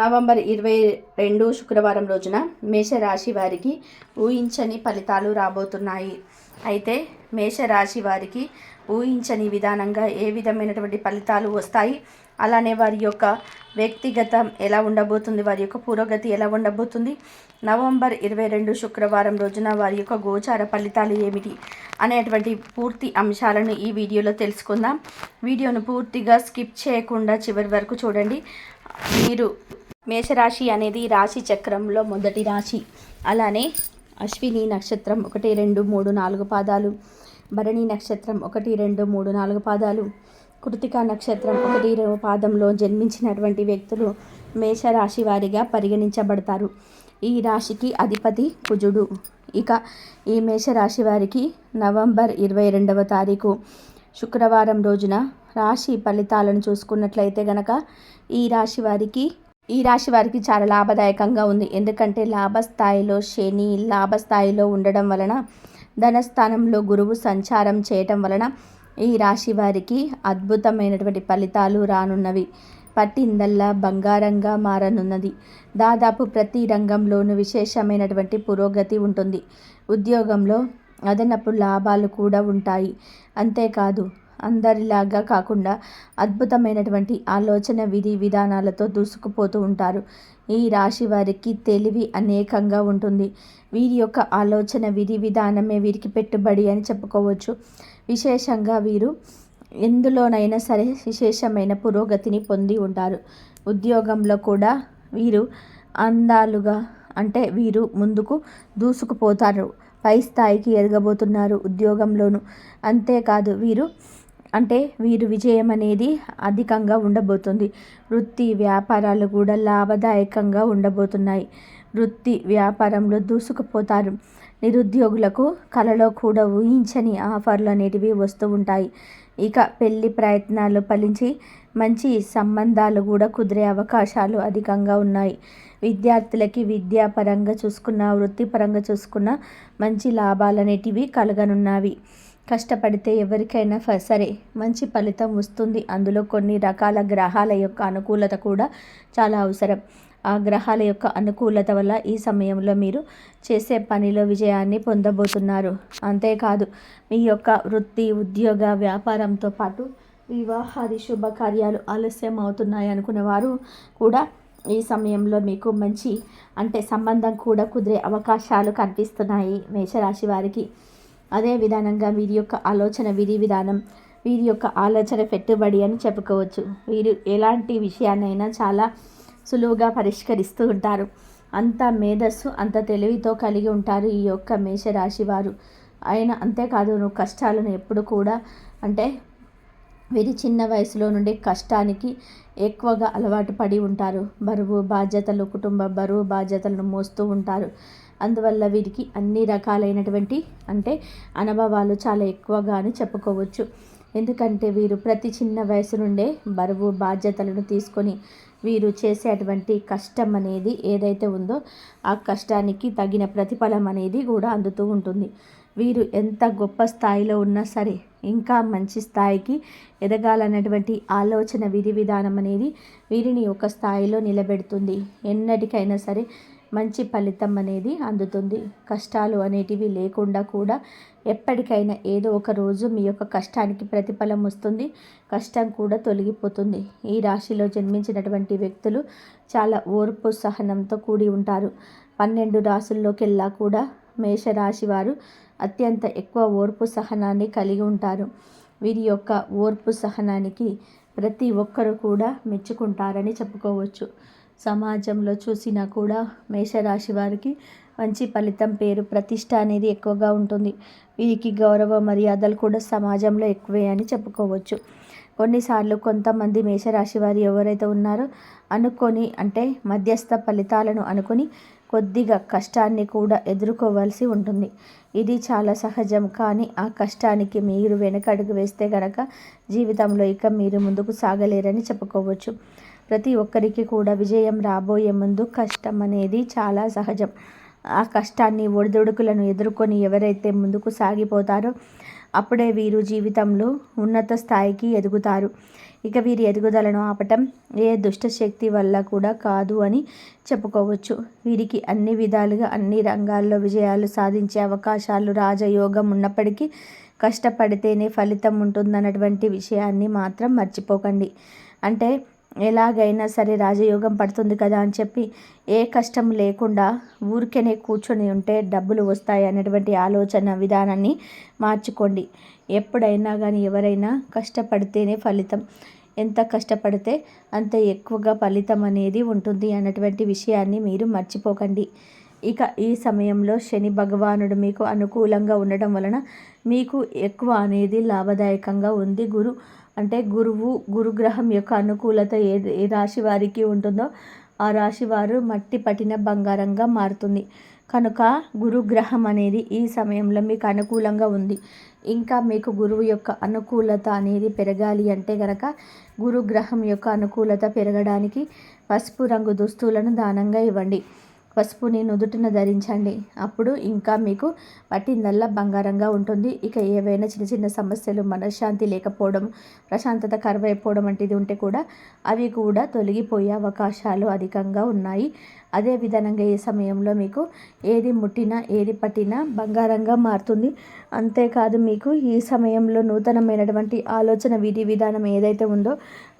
November ఇరవై రెండు శుక్రవారం రోజున మేషరాశి వారికి ఊహించని ఫలితాలు రాబోతున్నాయి. అయితే మేషరాశి వారికి ఊహించని విధానంగా ఏ విధమైనటువంటి ఫలితాలు వస్తాయి? అలానే వారి యొక్క వ్యక్తిగతం ఎలా ఉండబోతుంది? వారి యొక్క పురోగతి ఎలా ఉండబోతుంది? నవంబర్ ఇరవై రెండు శుక్రవారం రోజున వారి యొక్క గోచార ఫలితాలు ఏమిటి? అనేటువంటి పూర్తి అంశాలను ఈ వీడియోలో తెలుసుకుందాం. వీడియోను పూర్తిగా స్కిప్ చేయకుండా చివరి వరకు చూడండి. మీరు మేషరాశి అనేది రాశి చక్రంలో మొదటి రాశి. అలానే అశ్విని నక్షత్రం ఒకటి రెండు మూడు నాలుగు పాదాలు. భరణి నక్షత్రం ఒకటి రెండు మూడు నాలుగు పాదాలు. కృతికా నక్షత్రం ఒకటి రెండు పాదంలో జన్మించినటువంటి వ్యక్తులు మేషరాశి వారిగా పరిగణించబడతారు. ఈ రాశికి అధిపతి కుజుడు. ఇక ఈ మేషరాశి వారికి నవంబర్ ఇరవై రెండవ తారీఖు శుక్రవారం రోజున రాశి ఫలితాలను చూసుకున్నట్లయితే గనక ఈ రాశి వారికి ఈ రాశి వారికి చాలా లాభదాయకంగా ఉంది. ఎందుకంటే లాభస్థాయిలో శని లాభస్థాయిలో ఉండడం వలన ధనస్థానంలో గురువు సంచారం చేయటం వలన ఈ రాశి వారికి అద్భుతమైనటువంటి ఫలితాలు రానున్నవి. పట్టిందల్లా బంగారంగా మారనున్నది. దాదాపు ప్రతి రంగంలోనూ విశేషమైనటువంటి పురోగతి ఉంటుంది. ఉద్యోగంలో అదనపు లాభాలు కూడా ఉంటాయి. అంతేకాదు అందరిలాగా కాకుండా అద్భుతమైనటువంటి ఆలోచన విధి విధానాలతో దూసుకుపోతూ ఉంటారు. ఈ రాశి వారికి తెలివి అనేకంగా ఉంటుంది. వీరి యొక్క ఆలోచన విధి విధానమే వీరికి పెట్టుబడి అని చెప్పుకోవచ్చు. విశేషంగా వీరు ఎందులోనైనా సరే విశేషమైన పురోగతిని పొంది ఉంటారు. ఉద్యోగంలో కూడా వీరు అందాలుగా అంటే వీరు ముందుకు దూసుకుపోతారు. పై స్థాయికి ఎదగబోతున్నారు ఉద్యోగంలోను. అంతేకాదు వీరు అంటే వీరు విజయం అనేది అధికంగా ఉండబోతుంది. వృత్తి వ్యాపారాలు కూడా లాభదాయకంగా ఉండబోతున్నాయి. వృత్తి వ్యాపారంలో దూసుకుపోతారు. నిరుద్యోగులకు కలలో కూడా ఊహించని ఆఫర్లు అనేటివి వస్తూ ఉంటాయి. ఇక పెళ్ళి ప్రయత్నాలు ఫలించి మంచి సంబంధాలు కూడా కుదిరే అవకాశాలు అధికంగా ఉన్నాయి. విద్యార్థులకి విద్యాపరంగా చూసుకున్న వృత్తిపరంగా చూసుకున్న మంచి లాభాలు అనేటివి కలగనున్నవి కష్టపడితే ఎవరికైనా సరే మంచి ఫలితం వస్తుంది. అందులో కొన్ని రకాల గ్రహాల యొక్క అనుకూలత కూడా చాలా అవసరం. ఆ గ్రహాల యొక్క అనుకూలత వల్ల ఈ సమయంలో మీరు చేసే పనిలో విజయాన్ని పొందబోతున్నారు. అంతేకాదు మీ యొక్క వృత్తి ఉద్యోగ వ్యాపారంతో పాటు వివాహాది శుభకార్యాలు ఆలస్యం అవుతున్నాయి అనుకునే వారు కూడా ఈ సమయంలో మీకు మంచి అంటే సంబంధం కూడా కుదిరే అవకాశాలు కనిపిస్తున్నాయి. మేషరాశి వారికి అదే విధానంగా వీరి యొక్క ఆలోచన విధి విధానం వీరి యొక్క ఆలోచన పెట్టుబడి అని చెప్పుకోవచ్చు. వీరు ఎలాంటి విషయాన్నైనా చాలా సులువుగా పరిష్కరిస్తూ ఉంటారు. అంత మేధస్సు అంత తెలివితో కలిగి ఉంటారు ఈ యొక్క మేషరాశి వారు. ఆయన అంతేకాదు నువ్వు కష్టాలను ఎప్పుడు కూడా అంటే వీరి చిన్న వయసులో నుండి కష్టానికి ఎక్కువగా అలవాటు పడి ఉంటారు. బరువు బాధ్యతలు కుటుంబ బరువు బాధ్యతలను మోస్తూ ఉంటారు. అందువల్ల వీరికి అన్ని రకాలైనటువంటి అంటే అనుభవాలు చాలా ఎక్కువగా అని చెప్పుకోవచ్చు. ఎందుకంటే వీరు ప్రతి చిన్న వయసు నుండే బరువు బాధ్యతలను తీసుకొని వీరు చేసేటువంటి కష్టం అనేది ఏదైతే ఉందో ఆ కష్టానికి తగిన ప్రతిఫలం అనేది కూడా అందుతూ ఉంటుంది. వీరు ఎంత గొప్ప స్థాయిలో ఉన్నా సరే ఇంకా మంచి స్థాయికి ఎదగాలన్నటువంటి ఆలోచన విధి విధానం అనేది వీరిని ఒక స్థాయిలో నిలబెడుతుంది. ఎన్నటికైనా సరే మంచి ఫలితం అనేది అందుతుంది. కష్టాలు అనేటివి లేకుండా కూడా ఎప్పటికైనా ఏదో ఒక రోజు మీ యొక్క కష్టానికి ప్రతిఫలం వస్తుంది. కష్టం కూడా తొలగిపోతుంది. ఈ రాశిలో జన్మించినటువంటి వ్యక్తులు చాలా ఓర్పు సహనంతో కూడి ఉంటారు. పన్నెండు రాసుల్లోకెల్లా కూడా మేషరాశి వారు అత్యంత ఎక్కువ ఓర్పు సహనాన్ని కలిగి ఉంటారు. వీరి యొక్క ఓర్పు సహనానికి ప్రతి ఒక్కరు కూడా మెచ్చుకుంటారని చెప్పుకోవచ్చు. సమాజంలో చూసినా కూడా మేషరాశి వారికి మంచి ఫలితం పేరు ప్రతిష్ట అనేది ఎక్కువగా ఉంటుంది. వీరికి గౌరవ మర్యాదలు కూడా సమాజంలో ఎక్కువే అని చెప్పుకోవచ్చు. కొన్నిసార్లు కొంతమంది మేషరాశి వారు ఎవరైతే ఉన్నారో అనుకొని అంటే మధ్యస్థ ఫలితాలను అనుకొని కొద్దిగా కష్టాన్ని కూడా ఎదుర్కోవాల్సి ఉంటుంది. ఇది చాలా సహజం కానీ ఆ కష్టానికి మీరు వెనకడుగు వేస్తే గనక జీవితంలో ఇక మీరు ముందుకు సాగలేరని చెప్పుకోవచ్చు. ప్రతి ఒక్కరికి కూడా విజయం రాబోయే ముందు కష్టం అనేది చాలా సహజం. ఆ కష్టాన్ని ఒడిదుడుకులను ఎదుర్కొని ఎవరైతే ముందుకు సాగిపోతారో అప్పుడే వీరు జీవితంలో ఉన్నత స్థాయికి ఎదుగుతారు. ఇక వీరి ఎదుగుదలను ఆపటం ఏ దుష్టశక్తి వల్ల కూడా కాదు అని చెప్పుకోవచ్చు. వీరికి అన్ని విధాలుగా అన్ని రంగాల్లో విజయాలు సాధించే అవకాశాలు రాజయోగం ఉన్నప్పటికీ కష్టపడితేనే ఫలితం ఉంటుందన్నటువంటి విషయాన్ని మాత్రం మర్చిపోకండి. అంటే ఎలాగైనా సరే రాజయోగం పడుతుంది కదా అని చెప్పి ఏ కష్టం లేకుండా ఊరికేనే కూర్చొని ఉంటే డబ్బులు వస్తాయి అనేటువంటి ఆలోచన విధానాన్ని మార్చుకోండి. ఎప్పుడైనా కానీ ఎవరైనా కష్టపడితేనే ఫలితం. ఎంత కష్టపడితే అంత ఎక్కువగా ఫలితం అనేది ఉంటుంది అన్నటువంటి విషయాన్ని మీరు మర్చిపోకండి. ఇక ఈ సమయంలో శని భగవానుడు మీకు అనుకూలంగా ఉండడం వలన మీకు ఎక్కువ అనేది లాభదాయకంగా ఉంది. గురు అంటే గురువు గురుగ్రహం యొక్క అనుకూలత ఏ ఏ రాశి వారికి ఉంటుందో ఆ రాశి వారు మట్టి పట్టిన బంగారంగా మారుతుంది. కనుక గురుగ్రహం అనేది ఈ సమయంలో మీకు అనుకూలంగా ఉంది. ఇంకా మీకు గురువు యొక్క అనుకూలత అనేది పెరగాలి అంటే గనక గురుగ్రహం యొక్క అనుకూలత పెరగడానికి పసుపు రంగు దుస్తులను దానంగా ఇవ్వండి. పసుపుని నుదుటిన ధరించండి. అప్పుడు ఇంకా మీకు పట్టిందల్లా బంగారంగా ఉంటుంది. ఇక ఏవైనా చిన్న చిన్న సమస్యలు మనశ్శాంతి లేకపోవడం ప్రశాంతత కరువైపోవడం వంటిది ఉంటే కూడా అవి కూడా తొలగిపోయే అవకాశాలు అధికంగా ఉన్నాయి. అదే విధంగా ఈ సమయంలో మీకు ఏది ముట్టినా ఏది పట్టినా బంగారంగా మారుతుంది. అంతేకాదు మీకు ఈ సమయంలో నూతనమైనటువంటి ఆలోచన విధి విధానం ఏదైతే ఉందో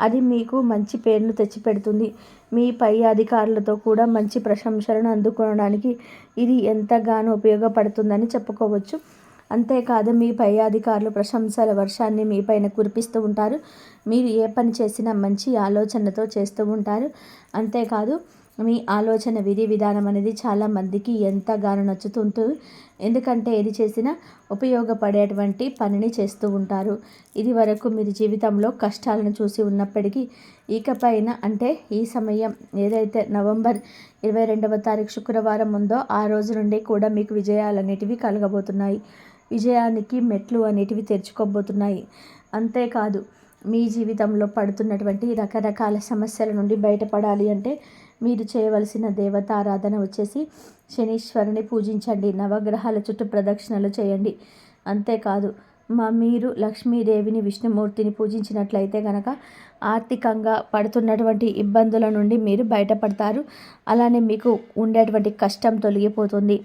అది మీకు మంచి పేర్లు తెచ్చిపెడుతుంది. మీ పై అధికారులతో కూడా మంచి ప్రశంసలను అందుకోవడానికి ఇది ఎంతగానో ఉపయోగపడుతుందని చెప్పుకోవచ్చు. అంతేకాదు మీ పై అధికారులు ప్రశంసల వర్షాన్ని మీ పైన కురిపిస్తూ ఉంటారు. మీరు ఏ పని చేసినా మంచి ఆలోచనతో చేస్తూ ఉంటారు. అంతేకాదు మీ ఆలోచన విధి విధానం అనేది చాలా మందికి ఎంతగానో నచ్చుతుంటుంది ఎందుకంటే ఏది చేసినా ఉపయోగపడేటువంటి పనిని చేస్తూ ఉంటారు. ఇది వరకు మీరు జీవితంలో కష్టాలను చూసి ఉన్నప్పటికీ ఇకపైన అంటే ఈ సమయం ఏదైతే నవంబర్ ఇరవై రెండవ తారీఖు శుక్రవారం ఉందో ఆ రోజు నుండి కూడా మీకు విజయాలు అనేటివి కలగబోతున్నాయి. విజయానికి మెట్లు అనేటివి తెరుచుకోబోతున్నాయి. అంతేకాదు మీ జీవితంలో పడుతున్నటువంటి రకరకాల సమస్యల నుండి బయటపడాలి అంటే మీరు చేయవలసిన దేవతారాధన వచ్చేసి శనీశ్వరుని పూజించండి నవగ్రహాల చుట్టూ ప్రదక్షిణలు చేయండి. అంతేకాదు మా మీరు లక్ష్మీదేవిని విష్ణుమూర్తిని పూజించినట్లయితే కనుక ఆర్థికంగా పడుతున్నటువంటి ఇబ్బందుల నుండి మీరు బయటపడతారు. అలానే మీకు ఉండేటువంటి కష్టం తొలగిపోతుంది.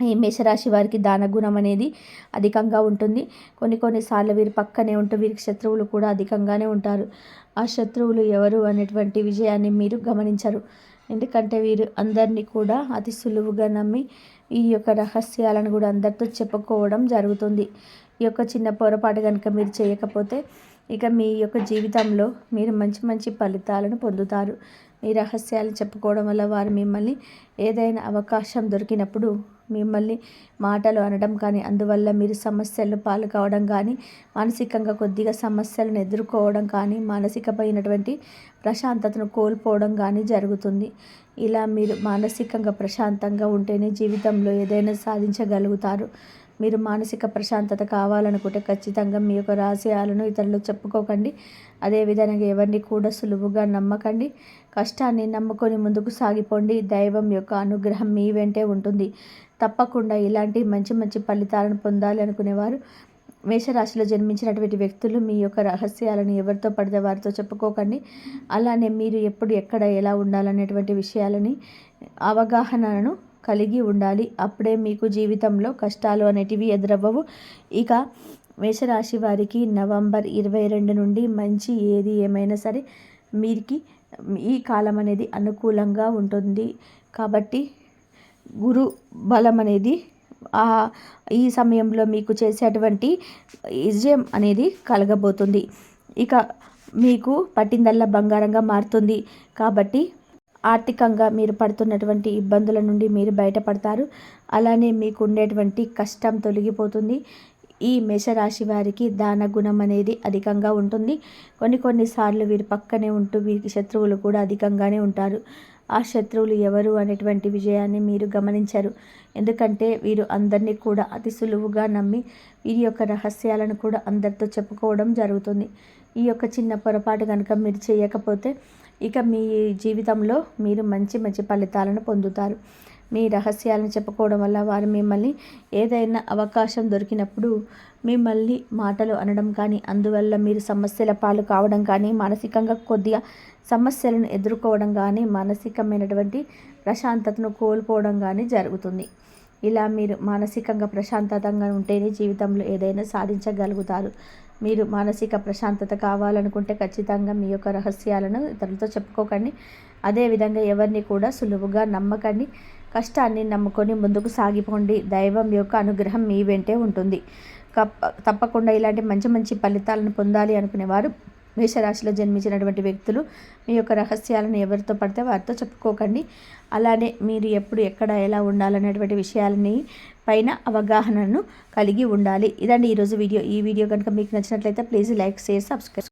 ఈ మేషరాశి వారికి దాన గుణం అనేది అధికంగా ఉంటుంది. కొన్ని కొన్నిసార్లు వీరి పక్కనే ఉంటూ వీరికి శత్రువులు కూడా అధికంగానే ఉంటారు. ఆ శత్రువులు ఎవరు అనేటువంటి విజయాన్ని మీరు గమనించరు. ఎందుకంటే వీరు అందరినీ కూడా అతి సులువుగా నమ్మి ఈ యొక్క రహస్యాలను కూడా అందరితో చెప్పుకోవడం జరుగుతుంది. ఈ యొక్క చిన్న పొరపాటు కనుక మీరు చేయకపోతే ఇక మీ యొక్క జీవితంలో మీరు మంచి మంచి ఫలితాలను పొందుతారు. మీ రహస్యాలు చెప్పుకోవడం వల్ల వారు మిమ్మల్ని ఏదైనా అవకాశం దొరికినప్పుడు మిమ్మల్ని మాటలు అనడం కానీ అందువల్ల మీరు సమస్యలు పాలు కావడం కానీ మానసికంగా కొద్దిగా సమస్యలను ఎదుర్కోవడం కానీ మానసికమైనటువంటి ప్రశాంతతను కోల్పోవడం కానీ జరుగుతుంది. ఇలా మీరు మానసికంగా ప్రశాంతంగా ఉంటేనే జీవితంలో ఏదైనా సాధించగలుగుతారు. మీరు మానసిక ప్రశాంతత కావాలనుకుంటే ఖచ్చితంగా మీ యొక్క రహస్యాలను ఇతరులు చెప్పుకోకండి. అదేవిధంగా ఎవరిని కూడా సులువుగా నమ్మకండి. కష్టాన్ని నమ్ముకొని ముందుకు సాగిపోండి. దైవం యొక్క అనుగ్రహం మీ వెంటే ఉంటుంది. తప్పకుండా ఇలాంటి మంచి మంచి ఫలితాలను పొందాలి అనుకునేవారు. మేషరాశిలో జన్మించినటువంటి వ్యక్తులు మీ యొక్క రహస్యాలను ఎవరితో పడితే వారితో చెప్పుకోకండి. అలానే మీరు ఎప్పుడు ఎక్కడ ఎలా ఉండాలనేటువంటి విషయాలని అవగాహనను కలిగి ఉండాలి. అప్పుడే మీకు జీవితంలో కష్టాలు అనేటివి ఎదురవ్వవు. ఇక మేషరాశి వారికి నవంబర్ ఇరవై రెండు నుండి మంచి ఏది ఏమైనా సరే మీరికి ఈ కాలం అనేది అనుకూలంగా ఉంటుంది. కాబట్టి గురు బలం అనేది ఈ సమయంలో మీకు చేసేటువంటి విజయం అనేది కలగబోతుంది. ఇక మీకు పట్టిందల్లా బంగారంగా మారుతుంది. కాబట్టి ఆర్థికంగా మీరు పడుతున్నటువంటి ఇబ్బందుల నుండి మీరు బయటపడతారు. అలానే మీకు ఉండేటువంటి కష్టం తొలగిపోతుంది. ఈ మేషరాశి వారికి దాన గుణం అనేది అధికంగా ఉంటుంది. కొన్ని కొన్నిసార్లు వీరి పక్కనే ఉంటూ వీరికి శత్రువులు కూడా అధికంగానే ఉంటారు. ఆ శత్రువులు ఎవరు అనేటువంటి విజయాన్ని మీరు గమనించరు. ఎందుకంటే వీరు అందరినీ కూడా అతి సులువుగా నమ్మి వీరి యొక్క రహస్యాలను కూడా అందరితో చెప్పుకోవడం జరుగుతుంది. ఈ యొక్క చిన్న పొరపాటు కనుక మీరు చేయకపోతే ఇక మీ జీవితంలో మీరు మంచి మంచి ఫలితాలను పొందుతారు. మీ రహస్యాలను చెప్పుకోవడం వల్ల వారు మిమ్మల్ని ఏదైనా అవకాశం దొరికినప్పుడు మిమ్మల్ని మాటలు అనడం కానీ అందువల్ల మీరు సమస్యల పాలు కావడం కానీ మానసికంగా కొద్దిగా సమస్యలను ఎదుర్కోవడం కానీ మానసికమైనటువంటి ప్రశాంతతను కోల్పోవడం కానీ జరుగుతుంది. ఇలా మీరు మానసికంగా ప్రశాంతతంగా ఉంటేనే జీవితంలో ఏదైనా సాధించగలుగుతారు. మీరు మానసిక ప్రశాంతత కావాలనుకుంటే ఖచ్చితంగా మీ యొక్క రహస్యాలను ఇతరులతో చెప్పుకోకండి. అదేవిధంగా ఎవరిని కూడా సులువుగా నమ్మకండి. కష్టాన్ని నమ్ముకొని ముందుకు సాగిపోండి. దైవం యొక్క అనుగ్రహం మీ వెంటే ఉంటుంది. తప్పకుండా ఇలాంటి మంచి మంచి ఫలితాలను పొందాలి అనుకునేవారు. మేషరాశిలో జన్మించినటువంటి వ్యక్తులు మీ యొక్క రహస్యాలను ఎవరితో పడితే వారితో చెప్పుకోకండి. అలానే మీరు ఎప్పుడు ఎక్కడ ఎలా ఉండాలనేటువంటి విషయాలని పైన అవగాహనను కలిగి ఉండాలి. ఇదండి ఈరోజు వీడియో. ఈ వీడియో కనుక మీకు నచ్చినట్లయితే ప్లీజ్ లైక్ షేర్ సబ్స్క్రైబ్